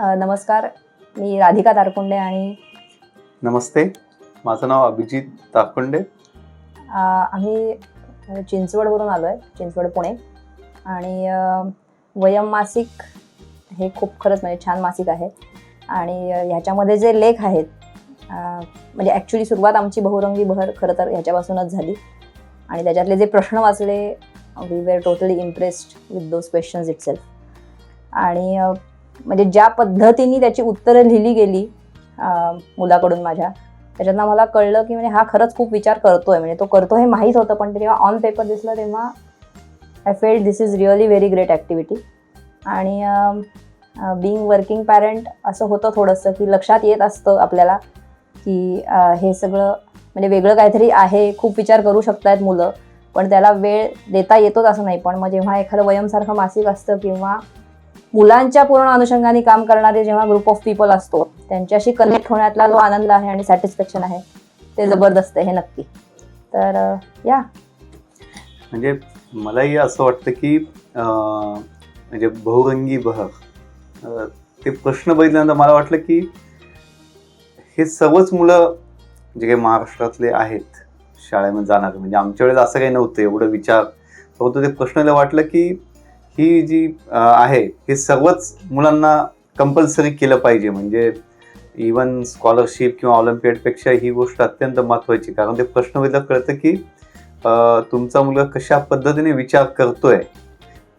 नमस्कार. मी राधिका तारकुंडे आणि नमस्ते. माझं नाव अभिजित तारकुंडे. आम्ही चिंचवडवरून आलो आहे चिंचवड पुणे. आणि वयम मासिक हे खूप खरंच म्हणजे छान मासिक आहे. आणि ह्याच्यामध्ये जे लेख आहेत म्हणजे ॲक्च्युली सुरुवात आमची बहुरंगी बहर खरं तर ह्याच्यापासूनच झाली. आणि त्याच्यातले जे प्रश्न वाचले we were totally impressed with those questions itself आणि म्हणजे ज्या पद्धतीने त्याची उत्तरं लिहिली गेली मुलाकडून माझ्या त्याच्यातनं मला कळलं की म्हणजे हा खरंच खूप विचार करतो आहे म्हणजे तो करतो हे माहीत होतं पण जेव्हा ऑन पेपर दिसलं तेव्हा I felt this is really very great activity आणि बिईंग वर्किंग पॅरेंट असं होतं थोडंसं की लक्षात येत असतं आपल्याला की हे सगळं म्हणजे वेगळं काहीतरी आहे खूप विचार करू शकतायत मुलं पण त्याला वेळ देता येतोच असं नाही. पण मग जेव्हा एखादं वयमसारखं मासिक असतं किंवा मुलांच्या पूर्ण अनुषंगाने काम करणारे जेव्हा ग्रुप ऑफ पीपल असतो त्यांच्याशी कनेक्ट होण्यातला जो आनंद आहे आणि सॅटिस्फॅक्शन आहे ते जबरदस्त आहे हे नक्की. तर या. म्हणजे मलाही असं वाटतं की म्हणजे बहुरंगी बहर ते प्रश्न बघितल्यानंतर मला वाटलं की हे सर्वच मुलं जे काही महाराष्ट्रातले आहेत शाळेमध्ये जाणार म्हणजे आमच्या वेळेस असं काही नव्हतं एवढं विचार. परंतु ते प्रश्नाला वाटलं की ही जी आहे हे सर्वच मुलांना कंपल्सरी केलं पाहिजे. म्हणजे इवन स्कॉलरशिप किंवा ऑलिम्पियडपेक्षा ही गोष्ट अत्यंत महत्त्वाची कारण ते प्रश्न कळतं की तुमचा मुलगा कशा पद्धतीने विचार करतोय?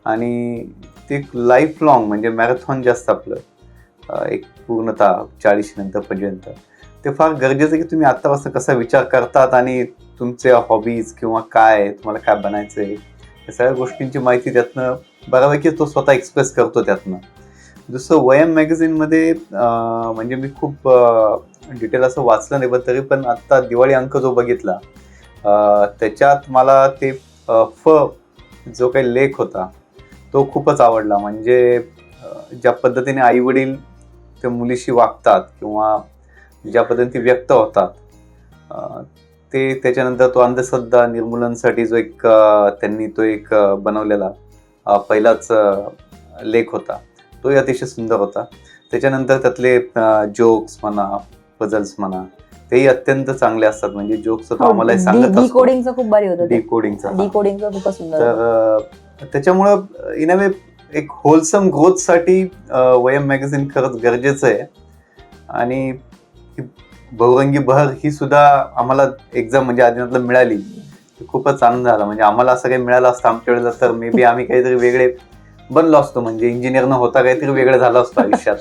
आणि ते लाईफ लॉंग म्हणजे मॅरेथॉन जास्त आपलं एक पूर्णतः चाळीस नंतर पर्यंत ते फार गरजेचं आहे की तुम्ही आत्तापासून कसा विचार करतात आणि तुमचे हॉबीज किंवा काय तुम्हाला काय बनायचं आहे या सगळ्या गोष्टींची माहिती त्यातनं बऱ्यापैकी तो स्वतः एक्सप्रेस करतो त्यातनं. दुसरं वयम मॅगझिनमध्ये म्हणजे मी खूप डिटेल असं वाचलं नाही पण तरी पण आत्ता दिवाळी अंक जो बघितला त्याच्यात मला ते फ जो काही लेख होता तो खूपच आवडला. म्हणजे ज्या पद्धतीने आई वडील त्या मुलीशी वागतात किंवा ज्या पद्धतीने ती व्यक्त होतात ते त्याच्यानंतर तो अंधश्रद्धा निर्मूलनसाठी जो एक त्यांनी तो एक बनवलेला. पहिलाच लेख होता. तोही अतिशय सुंदर होता. त्याच्यानंतर त्यातले जोक्स म्हणा पझल्स म्हणा तेही अत्यंत चांगले असतात. म्हणजे जोक्स तो आम्हाला सांगत डी असतो. कोडिंगचं खूप भारी होतं डिकोडिंगचा खूपच सुंदर तर त्याच्यामुळं इन अ वे एक होलसम ग्रोथसाठी वयम मॅगझिन खरंच गरजेचं आहे. आणि ही बहुरंगी बहर ही सुद्धा आम्हाला एक्झाम म्हणजे आदिनातला मिळाली. खूपच आनंद झाला. म्हणजे आम्हाला असं काही मिळालं असतं आमच्या वेळेला तर मे बी आम्ही काहीतरी वेगळे बनलो असतो. म्हणजे इंजिनियर न होता काहीतरी वेगळं झालं असतं आयुष्यात.